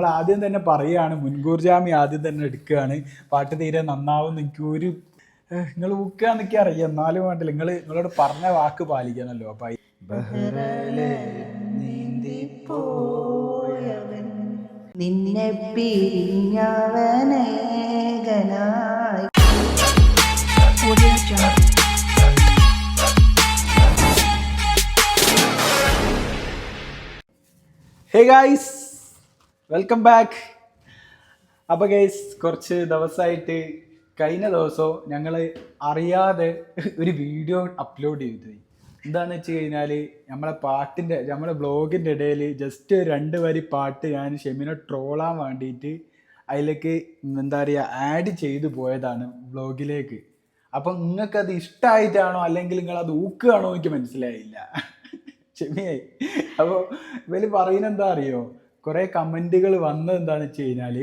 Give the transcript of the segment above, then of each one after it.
നമ്മൾ ആദ്യം തന്നെ പറയുകയാണ് മുൻകൂർ ജാമ്യം ആദ്യം തന്നെ എടുക്കുകയാണ്. പാട്ട് തീരെ നന്നാവും എനിക്ക് ഒരു നിങ്ങൾ ഊക്കാന്നൊക്കെ അറിയാം. എന്നാലും വേണ്ടില്ല നിങ്ങൾ നിങ്ങളോട് പറഞ്ഞ വാക്ക് പാലിക്കണല്ലോ അപ്പൊ നിന്നെ പിരിഞ്ഞവനേകനായി ഹേ ഗായ്സ് വെൽക്കം ബാക്ക് അപ്പോൾ ഗൈസ് കുറച്ച് ദിവസമായിട്ട് കഴിഞ്ഞ ദിവസവും ഞങ്ങൾ അറിയാതെ ഒരു വീഡിയോ അപ്ലോഡ് ചെയ്തു എന്താണെന്ന് വെച്ച് കഴിഞ്ഞാൽ നമ്മളെ പാട്ടിന്റെ നമ്മളെ ബ്ലോഗിന്റെ ഇടയിൽ ജസ്റ്റ് രണ്ട് വരി പാട്ട് ഞാൻ ഷെമിനെ ട്രോളാൻ വേണ്ടിയിട്ട് അതിലേക്ക് എന്താ പറയുക ആഡ് ചെയ്തു പോയതാണ് ബ്ലോഗിലേക്ക് അപ്പം നിങ്ങൾക്കത് ഇഷ്ടമായിട്ടാണോ അല്ലെങ്കിൽ നിങ്ങൾ അത് ഊക്കുകയാണോ എനിക്ക് മനസ്സിലായില്ല. ഷെമിയായി അപ്പോൾ ഇവർ പറയുന്നത് എന്താ അറിയോ? കുറെ കമന്റുകൾ വന്നത് എന്താന്ന് വെച്ച് കഴിഞ്ഞാൽ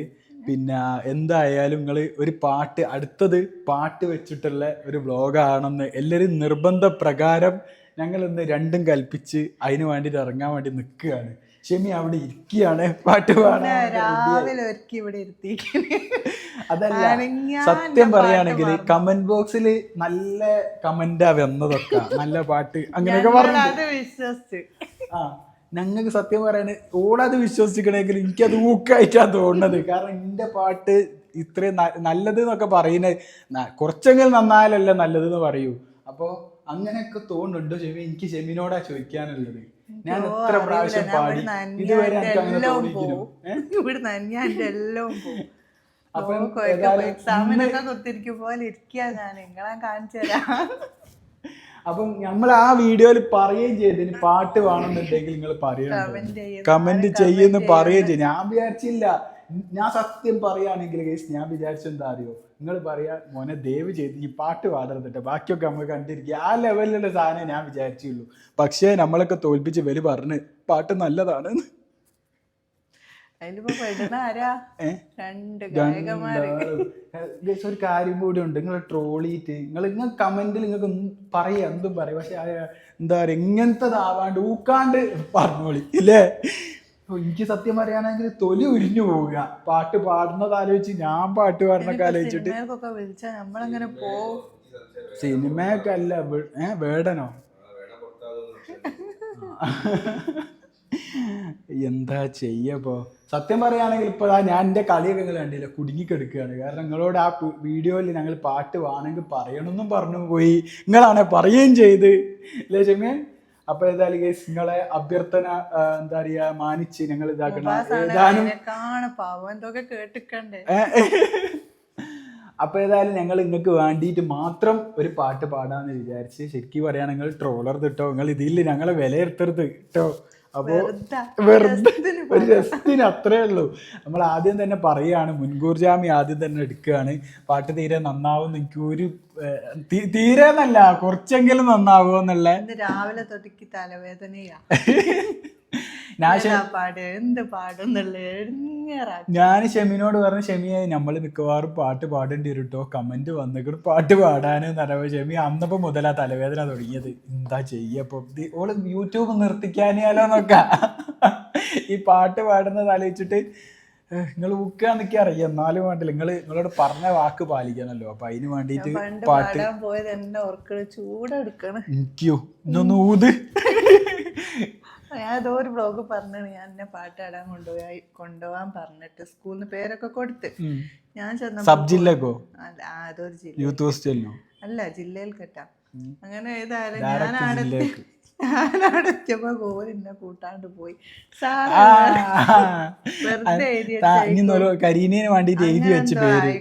പിന്നെ എന്തായാലും നിങ്ങൾ ഒരു പാട്ട് അടുത്തത് പാട്ട് വെച്ചിട്ടുള്ള ഒരു വ്ളോഗാണെന്ന് എല്ലാവരും നിർബന്ധ പ്രകാരം ഞങ്ങൾ ഇന്ന് രണ്ടും കൽപ്പിച്ച് അതിന് വേണ്ടിയിട്ട് ഇറങ്ങാൻ വേണ്ടി നിൽക്കുകയാണ്. ഷെമി അവിടെ ഇരിക്കുകയാണ്. പാട്ട് രാവിലെ ഒരുക്കി ഇവിടെ അതല്ല സത്യം പറയുകയാണെങ്കിൽ കമന്റ് ബോക്സിൽ നല്ല കമന്റാ വന്നതൊക്കെ നല്ല പാട്ട് അങ്ങനെയൊക്കെ പറഞ്ഞു ആ. ഞങ്ങൾക്ക് സത്യം പറയാണ് ഓളത് വിശ്വസിക്കണമെങ്കിൽ എനിക്കത് ഊക്കായിട്ടാണ് തോന്നുന്നത്. കാരണം എന്റെ പാട്ട് ഇത്രയും നല്ലത് എന്നൊക്കെ പറയുന്നത് കുറച്ചെങ്കിലും നന്നായാലല്ലേ നല്ലത് എന്ന് പറയൂ. അപ്പോൾ അങ്ങനെയൊക്കെ തോന്നുന്നുണ്ടോ ചെമി എനിക്ക് ചെമിനോടാ ചോദിക്കാനുള്ളത്. ഞാൻ എത്ര പ്രാവശ്യം പാടി? ഇതുവരെ എനിക്ക് അങ്ങനെ തോന്നിയിരിക്കുന്നു അപ്പം എക്സാമിനൊക്കെ കുത്തിരിക്കും പോലെ ഇരിക്കുക ഞാൻ. നിങ്ങളെ കാണിച്ചു തരാം അപ്പം നമ്മൾ ആ വീഡിയോയിൽ പറയുകയും ചെയ്ത്. ഇനി പാട്ട് വേണമെന്നുണ്ടെങ്കിൽ നിങ്ങൾ പറയണം ചെയ്യുന്ന. കമന്റ് ചെയ്യുന്നു പറയുകയും ചെയ്യും. ഞാൻ വിചാരിച്ചില്ല. ഞാൻ സത്യം പറയുകയാണെങ്കിൽ ഗൈസ് ഞാൻ വിചാരിച്ചെന്താ അറിയോ? നിങ്ങൾ പറയാ മോനെ ദയവ് ചെയ്ത് ഈ പാട്ട് പാടരുതട്ടെ. ബാക്കിയൊക്കെ നമ്മൾ കണ്ടിരിക്കുക ആ ലെവലിലുള്ള സാധനം ഞാൻ വിചാരിച്ചുള്ളൂ. പക്ഷേ നമ്മളൊക്കെ തോൽപ്പിച്ച് വലി പറഞ്ഞ് പാട്ട് നല്ലതാണ് അതിലിപ്പോ പെടുന്ന ആരാ ഏ? രണ്ട് ഗായകന്മാര് രണ്ടാളും. ഏഹ് ഗയ്സ്, ഒരു കാര്യം കൂടി ഉണ്ട്. നിങ്ങൾ ട്രോളിയിട്ട് നിങ്ങൾ നിങ്ങൾ കമന്റിൽ നിങ്ങൾക്ക് പറയാ. എന്തും പറയാം. പക്ഷെ എന്താ പറയുക ഇങ്ങനത്തതാവാണ്ട് ഊക്കാണ്ട് പറഞ്ഞോളി. ഇല്ലേ? എനിക്ക് സത്യം പറയാനാണെങ്കിൽ തൊലി ഉരിഞ്ഞു പോവുക. പാട്ട് പാടുന്നത് ആലോചിച്ച് ഞാൻ പാട്ട് പാടുന്നൊക്കെ ആലോചിച്ചിട്ട്. നമ്മളങ്ങനെ പോവും. സിനിമയൊക്കെ അല്ല ഏഹ് വേടനോ? എന്താ ചെയ്യപ്പോ സത്യം പറയുകയാണെങ്കിൽ ഇപ്പോൾ ഞാൻ എന്റെ കളിയൊക്കെ നിങ്ങൾ കണ്ടില്ല കുടുങ്ങിക്കെടുക്കുകയാണ്. കാരണം നിങ്ങളോട് ആ വീഡിയോയിൽ ഞങ്ങൾ പാട്ട് വേണമെങ്കിൽ പറയണമെന്നും പറഞ്ഞു പോയി. നിങ്ങളാണെ പറയുകയും ചെയ്ത്. അല്ലേ ചെമ്മേ? അപ്പൊ ഏതായാലും ഗൈസ് നിങ്ങളെ അഭ്യർത്ഥന എന്താ പറയാ മാനിച്ച് ഞങ്ങൾ ഇതാക്കണം. ഏതാനും അപ്പൊ ഏതായാലും ഞങ്ങൾ നിങ്ങൾക്ക് വേണ്ടിയിട്ട് മാത്രം ഒരു പാട്ട് പാടാന്ന് വിചാരിച്ച് ശരിക്കും പറയുകയാണെങ്കിൽ ട്രോളർ കിട്ടോ നിങ്ങൾ ഇതിൽ ഞങ്ങളെ വിലയിരുത്തരുത് കേട്ടോ അപ്പോ വെറുതെ ഒരു രസത്തിന് അത്രേ ഉള്ളൂ. നമ്മൾ ആദ്യം തന്നെ പറയുകയാണ് മുൻകൂർ ജാമ്യം ആദ്യം തന്നെ എടുക്കുകയാണ്. പാട്ട് തീരെ നന്നാവും എനിക്ക് ഒരു തീരെ എന്നല്ല കുറച്ചെങ്കിലും നന്നാവുമോ എന്നുള്ള ഇന്ന് രാവിലെ തൊട്ടിക്ക് തലവേദനയാ. ഞാൻ ഏതാ പാട്? എന്ത് പാടുന്നുള്ള? ഞാൻ ഷെമിനോട് പറഞ്ഞു ഷെമിയെ നമ്മൾ മിക്കവാറും പാട്ട് പാടേണ്ടി വരും കേട്ടോ കമന്റ് വന്നിട്ട് പാട്ട് പാടാന് പറയുമ്പോൾ ഷെമി അന്നപ്പോ മുതലാ തലവേദന തുടങ്ങിയത്. എന്താ ചെയ്യപ്പോ ഓൾ യൂട്യൂബ് നിർത്തിക്കാനിയാലോ നോക്ക ഈ പാട്ട് പാടുന്നത് ആലോചിച്ചിട്ട് നിങ്ങൾ ഊക്കാന്നൊക്കെ അറിയാം. എന്നാലും വേണ്ടില്ല. നിങ്ങൾ നിങ്ങളോട് പറഞ്ഞ വാക്ക് പാലിക്കണല്ലോ. അപ്പൊ അതിന് വേണ്ടിട്ട് പാട്ട് പോയത് എന്നെ ഓർക്കണ. ചൂടെടുക്കണം. എനിക്കോ ഇന്നൊന്ന് ഊത്. ഞാൻ ഏതോ ഒരു ബ്ലോഗ് പറഞ്ഞു ഞാൻ എന്നെ പാട്ടാടാൻ കൊണ്ടുപോയി കൊണ്ടുപോകാൻ പറഞ്ഞിട്ട് സ്കൂളിൽ നിന്ന് പേരൊക്കെ കൊടുത്ത്. ഞാൻ ചെന്ന സബ് ജില്ലക്കോ? അല്ല ആ, അതൊരു ജില്ല. യൂത്ത് ഹോസ്റ്റലിനോ? അല്ല ജില്ലയിൽ കെട്ടാം. അങ്ങനെ ഏതായാലും ഞാൻ ഞാനാടെ എത്തിയപ്പോ ഗോൽ എന്നെ കൂട്ടാണ്ട് പോയി. കരീനേന് വേണ്ടിട്ട് എഴുതി വെച്ച പേര്.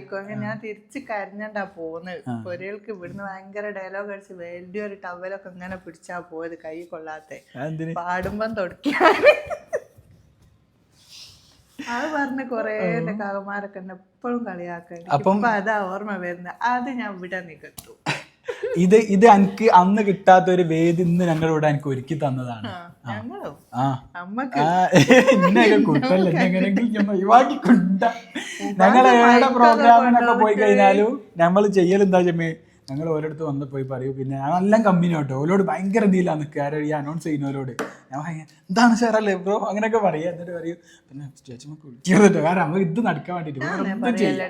ഞാൻ തിരിച്ച് കരഞ്ഞണ്ടാ പോന്നത് പൊരകൾക്ക് ഇവിടുന്ന് ഭയങ്കര ഡയലോഗ് അടിച്ച് വലിയൊരു ടവലൊക്കെ ഇങ്ങനെ പിടിച്ചാ പോയത് കൈ കൊള്ളാത്തെ. പാടുമ്പം തുടക്കാണ് അത് പറഞ്ഞ കൊറേ കാകമാരൊക്കെ എന്നെ എപ്പോഴും കളിയാക്കാൻ അപ്പം- അപ്പൊ അതാ ഓർമ്മ വരുന്നത് അത് ഞാൻ ഇവിടെ നികത്തു. ഇത് ഇത് എനിക്ക് അന്ന് കിട്ടാത്ത ഒരു വേദി ഇന്ന് ഞങ്ങളിവിടെ എനിക്ക് ഒരുക്കി തന്നതാണ്. ഇന്നൊക്കെ കുട്ടല്ല? എങ്ങനെയെങ്കിലും ഞാൻ ഒഴിവാക്കി കൊണ്ട ഞങ്ങൾ ഏടെ പ്രോഗ്രാമിനൊക്കെ പോയി കഴിഞ്ഞാലും നമ്മൾ ചെയ്യലെന്താ ചെമ്മേ? ഞങ്ങൾ ഓരോടുത്ത് വന്ന് പോയി പറയൂ. പിന്നെ ഞാൻ നല്ല കമ്പനി കേട്ടോ ഓരോട് ഭയങ്കര ഡീലാണ് നിൽക്കുക ഈ അനൗൺസ് ചെയ്യുന്നവരോട്. ഞാൻ എന്താണ് സാറല്ലേ ബ്രോ അങ്ങനെയൊക്കെ പറയാ. എന്നിട്ട് പറയും പിന്നെ സ്റ്റേജ് നമുക്ക് കാരണം നമുക്ക് ഇത് നടക്കാൻ വേണ്ടിയിട്ട് ചെയ്യാം.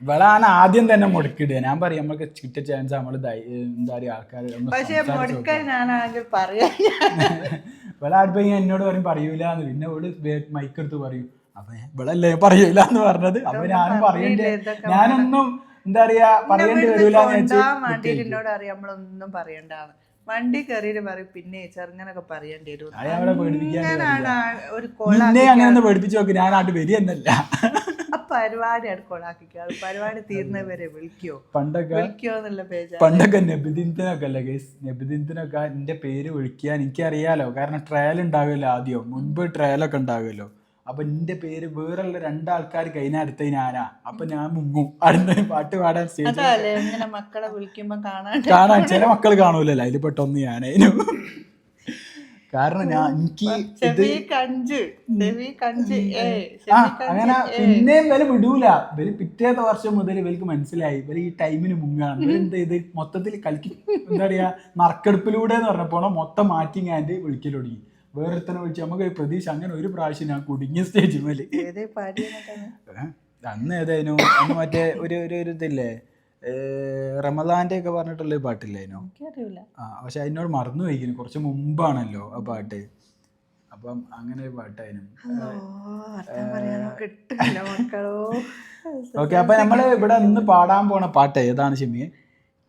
ഇവളാണ് ആദ്യം തന്നെ മുടക്കിടുക ഞാൻ പറയും നമുക്ക് കിട്ടിയ ചാൻസ് നമ്മൾ എന്താ പറയുക ആൾക്കാർ അടുപ്പം എന്നോട് പറയും പറയൂല എന്ന് പിന്നെ ഇവിടെ മൈക്ക് എടുത്ത് പറയും അപ്പൊ ഇവളല്ലേ പറയൂല എന്ന് പറഞ്ഞത്? അപ്പൊ ഞാനും പറയണ്ടേ ഞാനൊന്നും എന്താ പറയാ പറയേണ്ടി വരൂല എന്നോട് അറിയാം നമ്മളൊന്നും പറയണ്ടാണ് വണ്ടി കയറി പറയും പിന്നെ ചെറുങ്ങനൊക്കെ പറയേണ്ടി വരും. ഒരു അങ്ങനെ പേടിപ്പിച്ച് നോക്ക് ഞാൻ നാട്ടിൽ വരികയെന്നല്ല അടുക്കോളാക്കിക്കോ പരിപാടി തീർന്നവരെ വിളിക്കോ. പണ്ടൊക്കെ വിളിക്കോ എന്നുള്ള പേജ് പണ്ടൊക്കെ നബിദിനത്തിനൊക്കെ അല്ലേ ഗൈസ് നബിദിനത്തിനൊക്കെ എന്റെ പേര് വിളിക്കാൻ എനിക്കറിയാലോ. കാരണം ട്രയൽ ഉണ്ടാകുമല്ലോ ആദ്യം. മുൻപ് ട്രയലൊക്കെ ഉണ്ടാകുമല്ലോ. അപ്പൊ എന്റെ പേര് വേറുള്ള രണ്ടാൾക്കാർ കഴിഞ്ഞാൽ അടുത്ത ഞാനാ അപ്പൊ ഞാൻ മുങ്ങും. അടുത്ത പാട്ട് പാടാൻ സ്റ്റേജ് കാണാൻ കാണാൻ ചില മക്കൾ കാണൂലല്ലോ. അതിൽ പെട്ടൊന്ന് ഞാനേനു കാരണം ഞാൻ എനിക്ക് ആ അങ്ങനെ പിന്നെയും വില വിടൂല. ഇവർ പിറ്റേത്തെ വർഷം മുതൽ ഇവർക്ക് മനസ്സിലായി. ഇവർ ഈ ടൈമിന് മുങ്ങാണ്. എന്ത് ചെയ്ത് മൊത്തത്തിൽ കളിക്ക് എന്താ പറയാ നറുക്കെടുപ്പിലൂടെ എന്ന് പറഞ്ഞപ്പോ മൊത്തം മാറ്റി ഞാൻ വിളിക്കൽ തുടങ്ങി. വേറൊരുത്തനെ വിളിച്ച് നമുക്ക് പ്രതീക്ഷ. അങ്ങനെ ഒരു പ്രാവശ്യം ഞാൻ കുടുങ്ങിയ സ്റ്റേജ് മേലെ അന്ന് ഏതായിരുന്നു? അന്ന് മറ്റേ ഒരു ഒരു ഇതില്ലേ? റമദാന്റെ ഒക്കെ പറഞ്ഞിട്ടുള്ള ഒരു എനിക്കറിയില്ല ആ പക്ഷെ അതിനോട് മറന്നു പോയിക്കുന്നു കുറച്ച് മുമ്പാണല്ലോ ആ പാട്ട്. അപ്പം അങ്ങനെ ഒരു പാട്ടായിരുന്നു ഓക്കെ അപ്പൊ നമ്മൾ ഇവിടെ ഇന്ന് പാടാൻ പോണ പാട്ട് ഏതാണ് ഷെമിയെ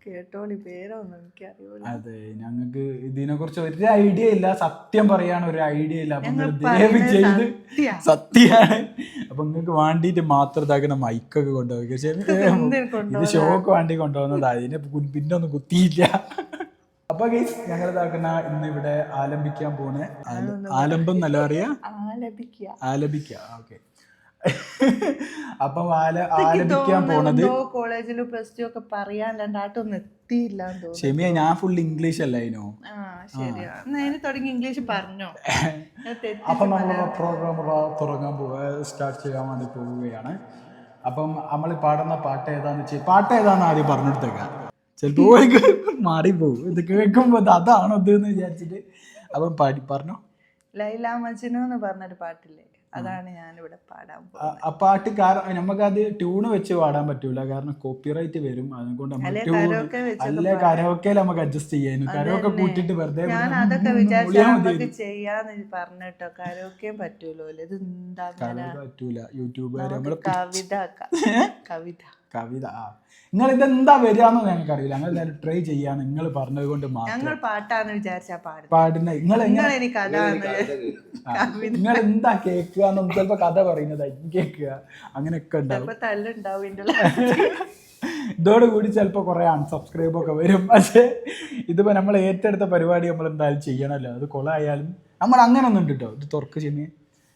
കേട്ടോളി പേരൊന്നും എനിക്കറിയില്ല അതെ ഞങ്ങൾക്ക് ഇതിനെ കുറിച്ച് ഒരു ഐഡിയ ഇല്ല. സത്യം പറയാൻ ഒരു ഐഡിയ ഇല്ല. ദയവ് ചെയ്ത് സത്യാ. സത്യാണ്. അപ്പൊ നിങ്ങൾക്ക് വേണ്ടിയിട്ട് മാത്രം ഇതാക്കുന്ന മൈക്കൊക്കെ ഇത് ഷോക്ക് വേണ്ടി കൊണ്ടുപോകുന്നതാ. അതിനെ കു- പിന്നെ ഒന്നും കുത്തിയില്ല. അപ്പൊ ഗൈസ് ഞങ്ങൾ ഇതാക്കുന്ന ഇന്ന് ഇവിടെ ആലംബിക്കാൻ. പോണേ ആലംബം നല്ല പറയാ? ആലപിക്കുക ആലപിക്ക. ഓക്കെ അപ്പം ആല ആലപിക്കാൻ പോണത് കോളേജിലും പ്ലസ് ടു ഒക്കെ പറയാൻ രണ്ടാട്ടൊന്നും എത്തിയില്ല ഷെമിയ ഞാൻ ഫുൾ ഇംഗ്ലീഷ് അല്ലായിനോ തുടങ്ങി ഇംഗ്ലീഷ് പറഞ്ഞോ? അപ്പൊ നമ്മൾ പ്രോഗ്രാം തുടങ്ങാൻ സ്റ്റാർട്ട് ചെയ്യാൻ വേണ്ടി പോവുകയാണ്. അപ്പം നമ്മൾ പാടുന്ന പാട്ട് ഏതാന്ന് വെച്ചാൽ പാട്ട് ഏതാന്ന് ആദ്യം പറഞ്ഞെടുത്തേക്ക ചിലപ്പോൾ മാറിപ്പോവും ഇത് കേൾക്കുമ്പോൾ ഇത് അതാണോ ഇത് എന്ന് വിചാരിച്ചിട്ട്. അപ്പം പാടി പറഞ്ഞോ. ലൈല മജ്നു എന്ന് പറഞ്ഞൊരു പാട്ടില്ലേ? അതാണ് ഞാൻ ഇവിടെ പാടാൻ പോകുന്നത്. ആ- പാട്ട് കാരണം നമുക്ക് അത് ട്യൂണ് വെച്ച് പാടാൻ പറ്റൂല. കാരണം കോപ്പിറൈറ്റ് വരും. അതുകൊണ്ട് നമ്മൾ അല്ലെ? കരോക്കെ വെച്ച് അല്ല കരോക്കെ നമുക്ക് അഡ്ജസ്റ്റ് ചെയ്യാനും. കരോക്കെ കൂട്ടിട്ട് വെറുതെ ഞാൻ അതൊക്കെ വിചാരിച്ചാ നമുക്ക് ചെയ്യാന്ന് പറഞ്ഞിട്ടോ കരോക്കെയും പറ്റൂലോ ഇത് എന്താ കരോക്കെ പറ്റൂല. യൂട്യൂബ് കവിത. കവിത. കവിത. ആ. നിങ്ങൾ ഇതെന്താ വരികയെന്ന് ഞങ്ങൾക്കറിയില്ല. ഞങ്ങൾ എന്തായാലും ട്രൈ ചെയ്യാൻ നിങ്ങൾ പറഞ്ഞത് കൊണ്ട് ഞങ്ങൾ പാട്ടാന്ന് വിചാരിച്ചാ പാടുന്നത്. പാടുന്ന നിങ്ങൾ എന്താ കേൾക്കുക എന്നും ചിലപ്പോ കഥ പറയുന്നത് കേൾക്കുക. അങ്ങനെയൊക്കെ ഉണ്ടാവും. ചിലപ്പോ ഇതോടുകൂടി ചിലപ്പോൾ കുറേ അൺസബ്സ്ക്രൈബ് ഒക്കെ വരും. പക്ഷേ ഇതിപ്പോൾ നമ്മൾ ഏറ്റെടുത്ത പരിപാടി നമ്മൾ എന്തായാലും ചെയ്യണമല്ലോ. അത് കൊള ആയാലും നമ്മൾ അങ്ങനെ ഒന്നും ഉണ്ട് കേട്ടോ ഇത് തുറക്ക് ചെമ്മി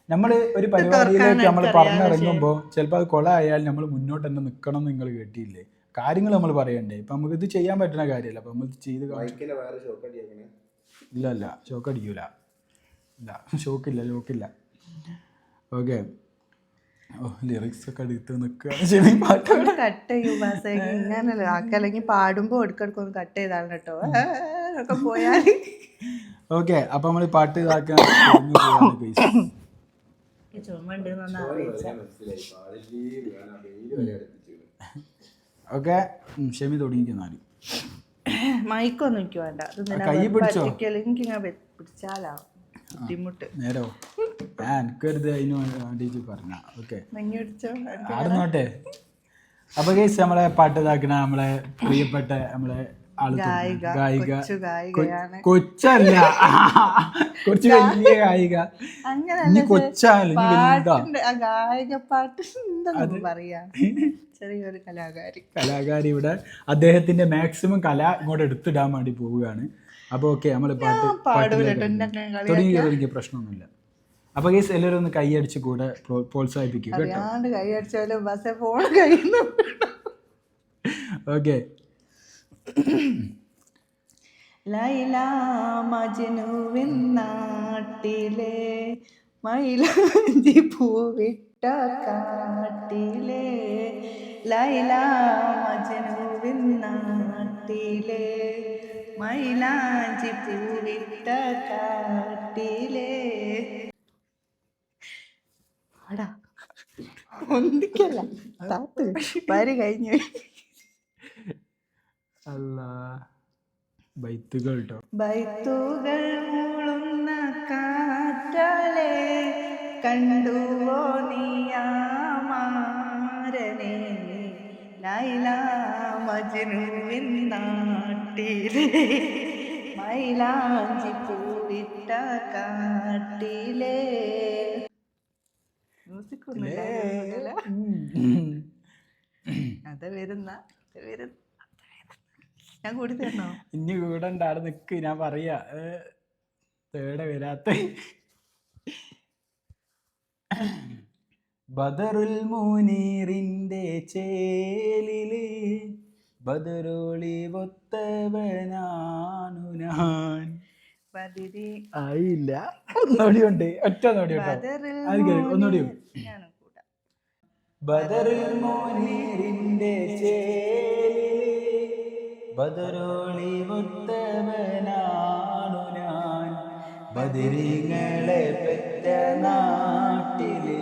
നമ്മൾ ഒരു പരിപാടിയിലേക്ക് നമ്മൾ പറഞ്ഞിറങ്ങുമ്പോൾ ചിലപ്പോൾ അത് ആയാൽ നമ്മൾ മുന്നോട്ട് തന്നെ നിൽക്കണം എന്ന് നിങ്ങൾ കേട്ടിയില്ലേ കാര്യങ്ങൾ നമ്മൾ പറയണ്ടേ? ഇപ്പം നമുക്ക് ഇത് ചെയ്യാൻ പറ്റുന്ന കാര്യമല്ല. അപ്പം നമ്മൾ ചെയ്ത് ഇല്ല ഇല്ല. ഷോക്ക് അടിക്കൂല ഇല്ല. ഷോക്കില്ല ഷോക്കില്ല ഓക്കെ. ഓ ലിറിക്സ് ഒക്കെ എടുത്ത് നിൽക്കുക കട്ട് ചെയ്യും ബസ്സേക്ക് ഇങ്ങനെ ആക്കല്ലെങ്കിൽ പാടുമ്പോൾ എടുക്കെടുക്കൊന്ന് കട്ട്. ചെയ്താണ് കേട്ടോ ഒക്കെ പോയാൽ. ഓക്കെ. അപ്പം നമ്മൾ പാട്ട് ഇതാക്കാൻ ചുമണ്ട് ഓക്കെ ഷെമി തുടങ്ങിക്കുന്നാൽ മൈക്കൊന്നും എനിക്ക് വേണ്ട. കൈ പിടിച്ചോ? എനിക്ക് പിടിച്ചാലാ. ബുദ്ധിമുട്ട്. നേരോ? ഞാൻ എനിക്കരുത് അതിന് വേണ്ടിയിട്ട് പറഞ്ഞ ഓക്കെ. ആടുന്നോട്ടെ. അപ്പൊ കേസ് നമ്മളെ പാട്ട് ഇതാക്കണ നമ്മളെ പ്രിയപ്പെട്ട നമ്മളെ ഗായിക കൊച്ചു ഗായികയാണ്. കൊച്ചല്ല. വലിയ ഗായിക. പാട്ടിന്റെ ആ ഗായിക പാട്ട് എന്താ പറയാ? ചെറിയൊരു കലാകാരി. കലാകാരി ഇവിടെ. അദ്ദേഹത്തിന്റെ മാക്സിമം കല ഇങ്ങോട്ട് എടുത്തിടാൻ വേണ്ടി പോവുകയാണ്. അപ്പൊ ഓക്കെ നമ്മൾ പാട്ട് എനിക്ക് തുടങ്ങി തുടങ്ങിയ പ്രശ്നമൊന്നുമില്ല. അപ്പൊ കേസ് എല്ലാവരും ഒന്ന് കൈയടിച്ച് കൂടെ പ്രോ- പ്രോത്സാഹിപ്പിക്കും കേട്ടോ? Phone okay. ലൈല മജനുവിന്നാട്ടിലെ മൈലാഞ്ചി പൂവിട്ട കാട്ടിലെ. ലൈല മജനുവിന്നാട്ടിലെ മൈലാഞ്ചി പൂവിട്ട കാട്ടിലെ. ഒന്നിക്കല്ല താത്ത് വരി കഴിഞ്ഞു. അല്ല. ബൈത്തുകൾ കേട്ടോ ബൈത്തുകൾ മൂളുന്ന കാറ്റലെ കണ്ടുവോ നീയാമാരനെ ലൈല മജനുവിൻ നാട്ടിലെ മൈലാഞ്ചി പൂവിട്ട കാട്ടിലെ. മ്യൂസിക് ഒന്നും അത് വരുന്ന വരുന്ന. ഞാൻ കൂടി തരണോ? ഇനി കൂടെ ഉണ്ടാടെ നിക്ക്. ഞാൻ പറയാ. തേടെ വരാത്ത. ബദറുൽ മുനീറിന്റെ ചേലിൽ ബദറോളി ഒത്തവനാണു ഞാൻ. ആയില്ല ഒന്നുകൂടി ഉണ്ട്. ഒറ്റ നോടി ഒന്നോടി ബദറിൽ മുനീറിന്റെ ചേലിൽ ബദറോളി ഉത്തമനാണു ഞാൻ. ബദരിങ്ങളെ പെറ്റ നാട്ടിലെ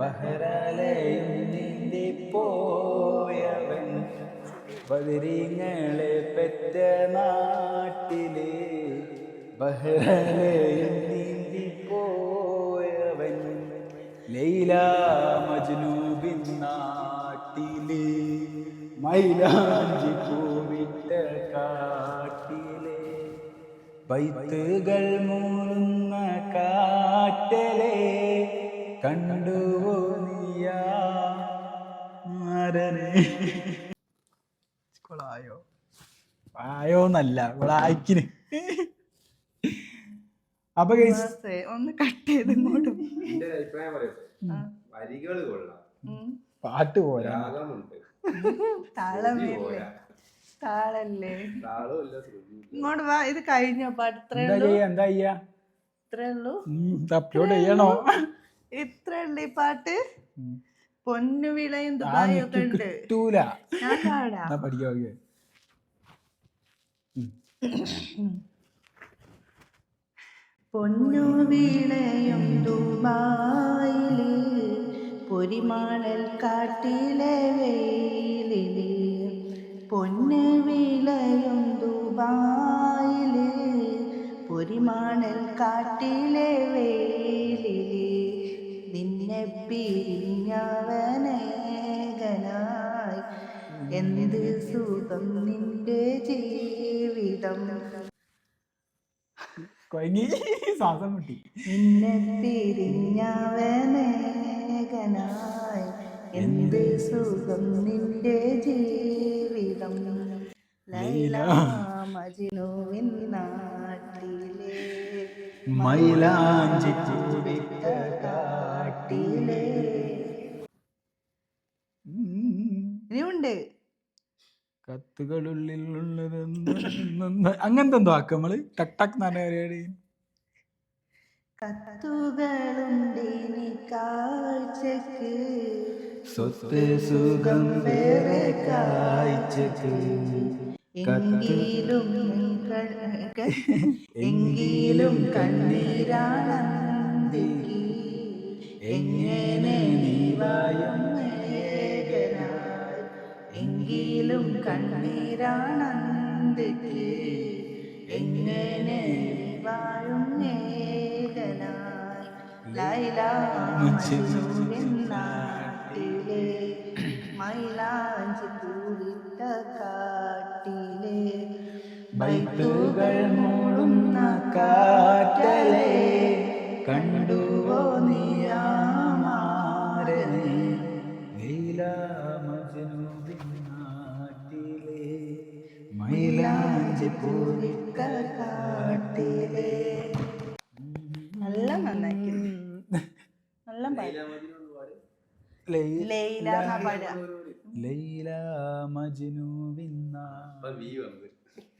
ബഹ്റലയും നീന്തി പോയവൻ ബദരിങ്ങളെ പെറ്റ നാട്ടിലെ ബഹ്റലയും നീന്തി പോയവൻ ലൈല മജ്നൂബിൻ നാട്ടിലെ മൈലാഞ്ചി പൂവിട്ട കാട്ടിലെ വൈത്തുകൾ മൂന്ന കാറ്റലെ കണ്ടുവോ നീയാ ആരനെ കൊളായോ? ആയോന്നല്ല അപ്പൊ guys, ഒന്ന് കട്ട് ചെയ്ത് ഇങ്ങോട്ട്. വരികൾ കൊള്ളാം. പാട്ട് പോരാ. താളമേ പോരാ. താളല്ലേ. ഇങ്ങോട്ട് വാ ഇത് കഴിഞ്ഞോ? പാട്ട് ഇത്രേ എന്താ ചെയ്യാ എന്താ ചെയ്യാ? ഇത്രേ ഉള്ളൂ. അപ്ലോഡ് ചെയ്യണോ? ഇത്രേ ഉള്ളൂ ഈ പാട്ട്. പൊന്നു വിളയും ദുബായും ഒക്കെ ഉണ്ട്. കിട്ടൂല. ഞാൻ പാടാം. എന്നാ പൊന്നു വിളയും ദുബായിൽ പൊരിമാണൽ കാട്ടിലെ വെയിലിൽ പൊന്നു വിളയും ദുബായിലെ പൊരിമാണൽ കാട്ടിലെ വേലിലെ. നിന്നെ പിരിഞ്ഞവനേകനായി എന്ത് സുഖം നിന്റെ ജീവിതം? കൊയങ്ങി. ശ്വാസം മുട്ടി. നിന്നെ പിരിഞ്ഞവനേകനായി എന്ത് സുഖം നിന്റെ ജീവിതം? ലൈല മജിനുവിൻ നാട്ടിലെ മൈലാഞ്ചി കാട്ടിലേ. കാട്ടിലെ ഇനിയുണ്ട്. കത്തുകളുള്ളിലുള്ളത് അങ്ങനത്തെ എന്തോ ആക്ക നമ്മൾ? ടക് ടക് എന്ന് പറഞ്ഞ പരിപാടി. കത്തുകളുണ്ട് കാഴ്ചക്ക്. സ്വത്ത് സുഖം വേറെ കാഴ്ചക്ക്. എങ്കിലും എങ്കിലും കണ്ണീരാനന്ദിക്ക്. എങ്ങനെ നീവായും എങ്കിലും കണ്ണീരാനന്ദിക്ക്. എങ്ങനെ നീവായും ലൈല മജ്നുവിൻ നാട്ടിലെ മൈലാഞ്ചി പൂവിട്ട കാട്ടിലെ ബൈത്തുകൾ മൂളുന്ന കാറ്റലെ കണ്ടുവോ നീയാമാരനെ ലൈല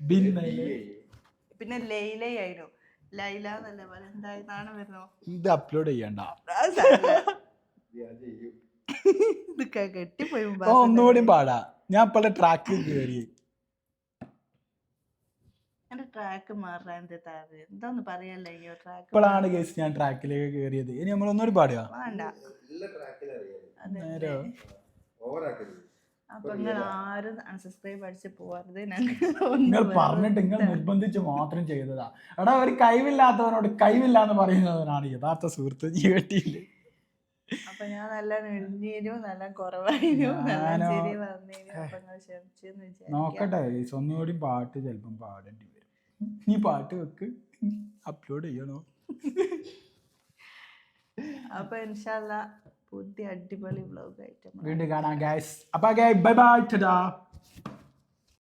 ബിന്നലെ പിന്നെ ലൈലയായിരുന്നു. ലൈല എന്നല്ല പോലെ എന്തായി വരുന്നത് ഇത് അപ്ലോഡ് ചെയ്യണ്ട. ഇത് കെട്ടിപ്പോയി ഒന്നുകൂടി പാടാ. ഞാൻ ഇപ്പോഴെ ട്രാക്ക് കയറി എന്റെ ട്രാക്ക് മാറാൻ എന്താ എന്താന്ന് പറയല്ലേ ട്രാക്ക് ഇപ്പോഴാണ് കേസ് ഞാൻ ട്രാക്കിലേക്ക് കയറിയത് ഇനി നമ്മൾ ഒന്നുകൂടി പാടുക. വേണ്ട. നേരോ? ഓവറാക്കരുത്. അപ്പൊ നിങ്ങൾ ആരും അൺസബ്സ്ക്രൈബ് അടിച്ച് നിങ്ങൾ പറഞ്ഞിട്ട് നിങ്ങൾ നിർബന്ധിച്ച് മാത്രം ചെയ്തതാ. എടാ ഒരു കഴിവില്ലാത്തവനോട് കഴിവില്ലാന്ന് പറയുന്നവനാണ് യഥാർത്ഥ സുഹൃത്ത് ജീവിതത്തിൽ അപ്പൊ ഞാൻ നല്ല നല്ല കുറവായിരുന്നു നോക്കട്ടെ ഒന്നുകൂടി പാട്ട് ചിലപ്പം പാടേണ്ടി വരും. നീ പാട്ട് വെക്ക്. അപ്ലോഡ് ചെയ്യണോ? അപ്പൊ ഇൻഷാല്ല പുതിയ അടിപൊളി നമ്മൾ വീണ്ടും കാണാം ഗൈസ് അപ്പൊ ബൈ ബൈ